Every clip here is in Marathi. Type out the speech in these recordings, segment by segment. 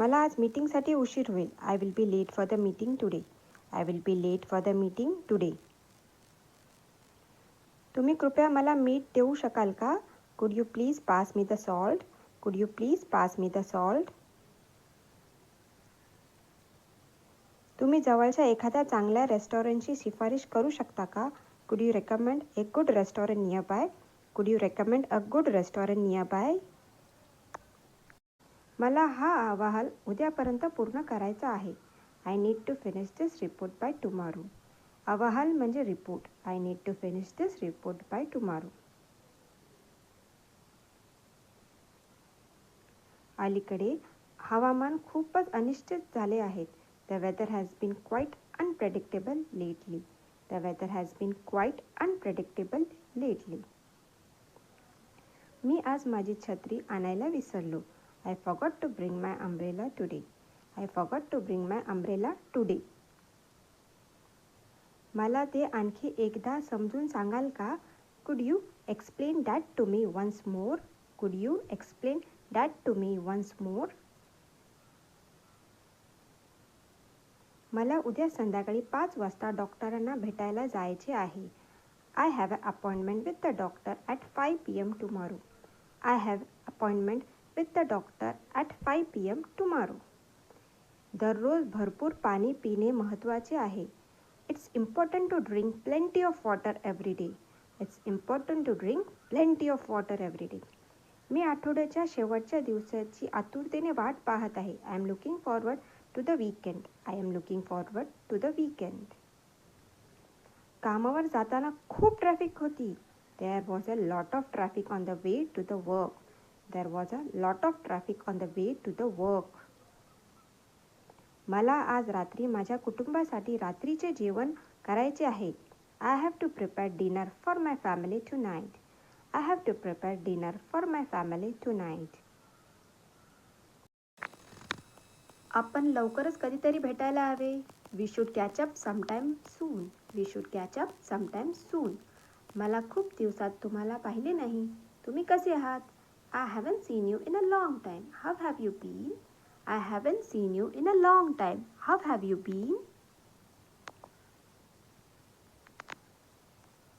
मला आज मीटिंगसाठी उशीर होईल. I will be late for the meeting today I will be late for the meeting today तुम्ही कृपया मला मीठ देऊ शकाल का? Could you please pass me the salt could you please pass me the salt तुम्ही जवळच्या एखाद्या चांगल्या रेस्टॉरंटची शिफारस करू शकता का? Could you recommend a good restaurant nearby could you recommend a good restaurant nearby मला हा अहवाल उद्यापर्यंत पूर्ण करायचा आहे. I need to finish this report by tomorrow अहवाल म्हणजे report I need to finish this report by tomorrow अलीकडे हवामान खूपच अनिश्चित झाले आहेत the weather has been quite unpredictable lately the weather has been quite unpredictable lately मी आज माझी छत्री आणायला विसरलो. I forgot to bring my umbrella today. I forgot to bring my umbrella today. मला ते आणखी एकदा समजून सांगाल का? Could you explain that to me once more could you explain that to me once more मला उद्या संध्याकाळी पाच वाजता डॉक्टरांना भेटायला जायचे आहे. I have a appointment with the doctor at five P M tomorrow I have appointment with the doctor at five P M tomorrow दररोज भरपूर पाणी पिणे महत्त्वाचे आहे. It's important to drink plenty of water every day it's important to drink plenty of water every day मी आठवड्याच्या शेवटच्या दिवसाची आतुरतेने वाट पाहत आहे. I am looking forward to the weekend I am looking forward to the weekend कामावर जाताना खूप ट्रॅफिक होती. There was a lot of traffic on the way to the work There was a lot of traffic on the way to the work मला आज रात्री माझ्या कुटुंबासाठी रात्रीचे जेवण करायचे आहे. I have to prepare dinner for my family tonight I have to prepare dinner for my family tonight आपण लवकरच कधीतरी भेटायला हवे. We should catch up sometime soon we should catch up sometime soon मला खूप दिवसात तुम्हाला पाहिले नाही. तुम्ही कसे आहात? I haven't seen you in a long time how have you been I haven't seen you in a long time how have you been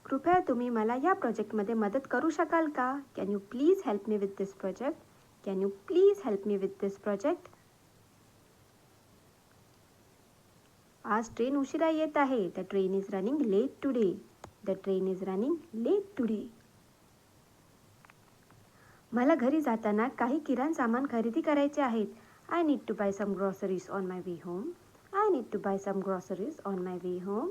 कृपया तुम्ही मला या प्रोजेक्टमध्ये मदत करू शकाल का? Can you please help me with this project can you please help me with this project आज ट्रेन उशिरा येत आहे. The train is running late today the train is running late today मला घरी जाताना काही किराण सामान खरेदी करायचे आहेत. I need to buy some groceries on my way home I need to buy some groceries on my way home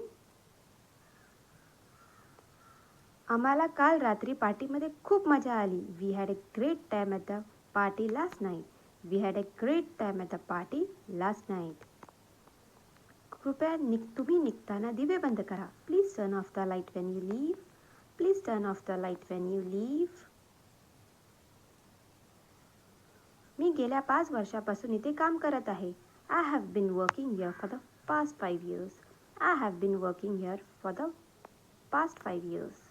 आम्हाला काल रात्री पार्टीमध्ये खूप मजा आली. We had a great time at the party last night we had a great time at the party last night कृपया निघ तुम्ही निघताना दिवे बंद करा. Please turn off the light when you leave please turn off the light when you leave मी गेल्या पाच वर्षापासून इथे काम करत आहे. I have been working here for the past five years I have been working here for the past five years